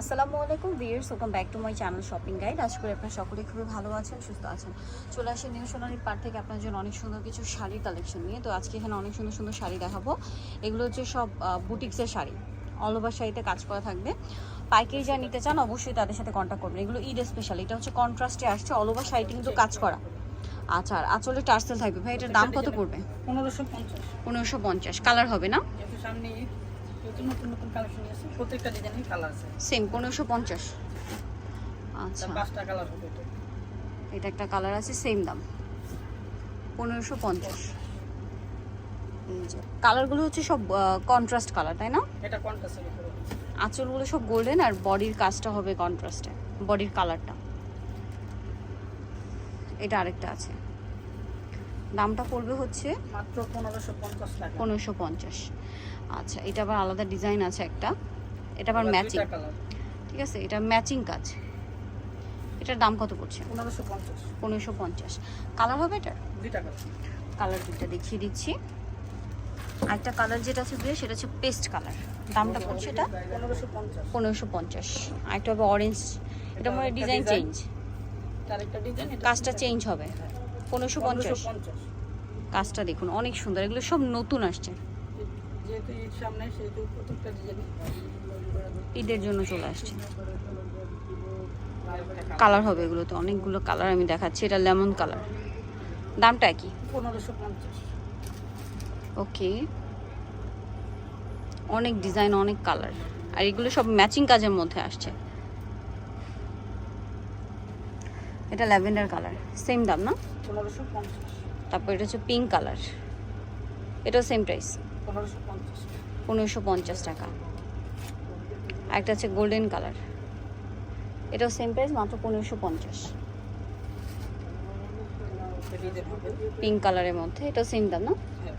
আসসালামু আলাইকুম viewers welcome back to my channel shopping guide. আশা করি আপনারা সকলে খুবই ভালো আছেন সুস্থ আছেন। চলে আসে নিউ সোনারির পার থেকে আপনার জন্য অনেক সুন্দর কিছু শাড়ির কালেকশন নিয়ে। তো আজকে এখানে অনেক সুন্দর সুন্দর শাড়ি দেখাবো। এগুলো হচ্ছে সব বুটিক্সের শাড়ি। অল ওভার শাড়িতে কাজ করা থাকবে। পাইকারি যা নিতে চান অবশ্যই তাদের সাথে কন্ট্যাক্ট করবেন। এগুলো ঈদ স্পেশাল এটা হচ্ছে কন্ট্রাস্টে আসছে। অল ওভার শাড়িতে কিন্তু কাজ করা। আচ্ছা আর আঁচলে টার্সেল থাকবে। ভাই এটার দাম কত পড়বে? পনেরোশো পঞ্চাশ। পনেরোশো পঞ্চাশ। কালার হবে না? সামনে নতুন নতুন নতুন কালেকশন আছে। প্রত্যেকটা ডিজাইনের কালার আছে। সেম পনেরোশো পঞ্চাশ। আচ্ছা। পাঁচটা কালার হবে এটা। একটা কালার আছে সেম দাম। পনেরোশো পঞ্চাশ। এই যে কালারগুলো হচ্ছে সব কন্ট্রাস্ট কালার তাই না? এটা আঁচলগুলো সব গোল্ডেন আর বডির কাজটা হবে কন্ট্রাস্টে বডির কালারটা এটা আরেকটা আছে। দামটা পড়বে হচ্ছে মাত্র পনেরোশো পঞ্চাশ টাকা। পনেরোশো পঞ্চাশ। আচ্ছা এটা আবার আলাদা ডিজাইন আছে একটা। এটা আবার ম্যাচিং। ঠিক আছে এটা ম্যাচিং কাজ। এটার দাম কত পড়ছে? পনেরোশো পঞ্চাশ। পনেরোশো পঞ্চাশ। কালার হবে এটার? দুইটা কালার দুটো দেখিয়ে দিচ্ছি। একটা কালার যেটা আছে দিয়ে সেটা হচ্ছে পেস্ট কালার দামটা পড়ছে এটা? পনেরোশো পঞ্চাশ। আরেকটা হবে অরেঞ্জ এটা মানে ডিজাইন। চেঞ্জ কাজটা চেঞ্জ হবে। পনেরোশো পঞ্চাশ। কাজটা দেখুন অনেক সুন্দর। এগুলো সব নতুন আসছে। ঈদের জন্য চলে আসছে। কালার হবে এগুলোতে অনেকগুলো কালার আমি দেখাচ্ছি। এটা লেমন কালার। দামটা কি? পনেরোশো পঞ্চাশ। ওকে। অনেক ডিজাইন অনেক কালার। আর এগুলো সব ম্যাচিং কাজের মধ্যে আসছে। এটা ল্যাভেন্ডার কালার। সেম দাম না? তারপর এটা হচ্ছে পিঙ্ক কালার। এটাও সেম প্রাইস। পনেরোশো পঞ্চাশ। টাকা। আর একটা হচ্ছে গোল্ডেন কালার। এটাও সেম প্রাইস মাত্র পনেরোশো পঞ্চাশ। পিঙ্ক কালারের মধ্যে এটাও সেম দাম না? হ্যাঁ,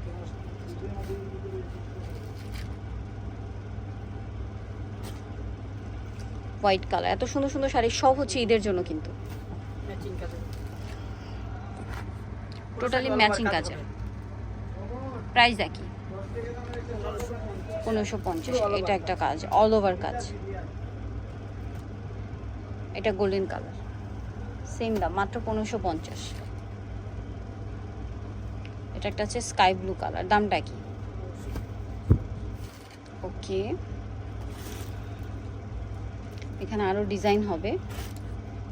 হোয়াইট কালার। এত সুন্দর সুন্দর শাড়ি সব হচ্ছে ঈদের জন্য কিন্তু। ম্যাচিং টোটালি ম্যাচিং কাজের। প্রাইস একই। পনেরোশো পঞ্চাশ। এটা একটা কাজ। অল ওভার কাজ। এটা গোল্ডেন কালার সেম দাম। মাত্র পনেরোশো পঞ্চাশ। এটা একটা আছে স্কাই ব্লু কালার দামটা কি ওকে এখানে আরও ডিজাইন হবে।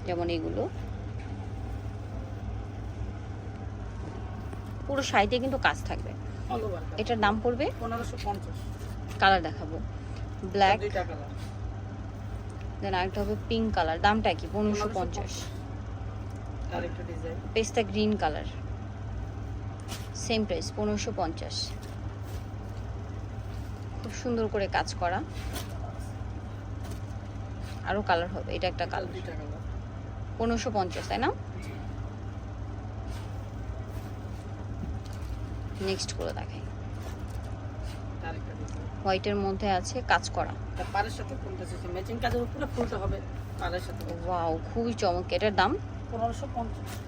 যেমন এগুলো। পুরো শাড়িতে কিন্তু কাজ থাকবে। এটার দাম পড়বে কালার দেখাবো। ব্ল্যাক দেন আরেকটা হবে পিঙ্ক কালার। দামটা কি? পনেরোশো পঞ্চাশ। পেস্তা গ্রিন কালার। সেম প্রাইস পনেরোশো পঞ্চাশ। খুব সুন্দর করে কাজ করা। আরও কালার হবে এটা একটা কালার। পনেরোশো পঞ্চাশ তাই না? নেক্সট করে দেখাই। হোয়াইটের মধ্যে আছে কাজ করা। পাড়ের সাথে ফুলটা এসেছে ম্যাচিং কাজের উপরে ফুলটা হবে পাড়ের সাথে। ওয়াও খুবই এটার দাম?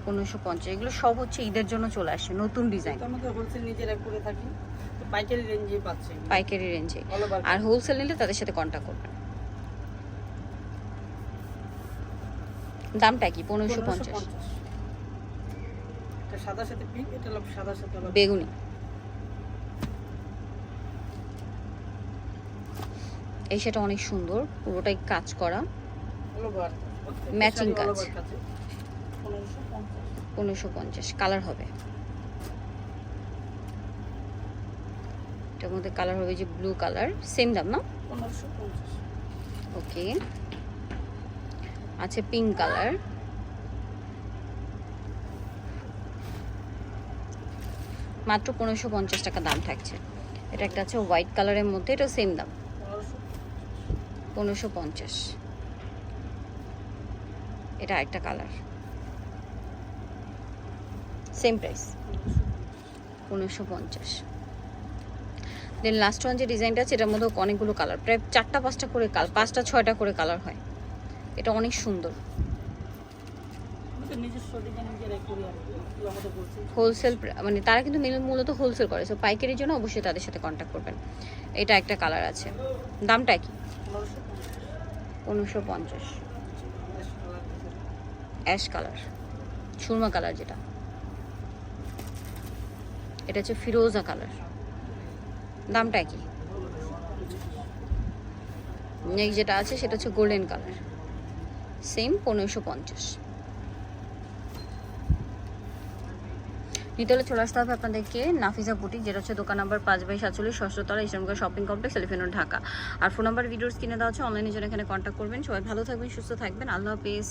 পনেরোশো পঞ্চাশ। এগুলো সব হচ্ছে ঈদের জন্য চলে আসে নতুন ডিজাইন। আমাদের হোলসেল নিজেরা করে থাকি। পাইকারি রেঞ্জে পাচ্ছি পাইকারি রেঞ্জে আর হোলসেল নিলে তাদের সাথে কন্ট্যাক্ট করবেন। দামটা কি? পনেরোশো পঞ্চাশ। এটা সাদার সাথে পিঙ্ক এটা হলো সাদার সাথে বেগুনি। এই সেটা অনেক সুন্দর পুরোটাই কাজ করা। Matching কাজ। পনেরোশো পঞ্চাশ। কালার হবে। এটার মধ্যে কালার হবে যে ব্লু কালার সেম দাম না? ওকে আছে পিঙ্ক কালার মাত্র পনেরোশো পঞ্চাশ টাকা দাম থাকছে। এটা একটা আছে হোয়াইট কালারের মধ্যে, এটা সেম দাম। পনেরোশো পঞ্চাশ। এটা একটা কালার সেম প্রাইস পনেরোশো পঞ্চাশ। দেন লাস্ট ওয়ান যে ডিজাইনটা আছে, এটার মধ্যে অনেকগুলো কালার প্রায় চারটা, পাঁচটা করে কাল পাঁচটা, ছয়টা করে কালার হয়। এটা অনেক সুন্দর আমাদের নিজস্ব ডিজাইন নিজেরাই করি আর কি এগুলো আমাদের বলছি হোলসেল মানে তারা কিন্তু মূলত হোলসেল করে সো পাইকারির জন্য অবশ্যই তাদের সাথে কন্ট্যাক্ট করবেন। এটা একটা কালার আছে। দামটা কি? পনেরোশো পঞ্চাশ। অ্যাশ কালার সুরমা কালার যেটা। এটা হচ্ছে ফিরোজা কালার দামটা কি? নেক্সট যেটা আছে সেটা হচ্ছে গোল্ডেন কালার সেম পনেরোশো পঞ্চাশ। হলে চলে আসতে হবে আপনাদেরকে নাফিজা বুটিক, যেটা হচ্ছে দোকান নাম্বার পাঁচ বাই সাতচল্লিশ ষষ্ঠতলা Islamgarh shopping complex elephant Dhaka. আর ফোন নাম্বার ভিডিওস কিনে দেওয়া হচ্ছে অনলাইনে জন্য এখানে কন্ট্যাক্ট করবেন। সবাই ভালো থাকবেন, সুস্থ থাকবেন। আল্লাহ হাফিজ।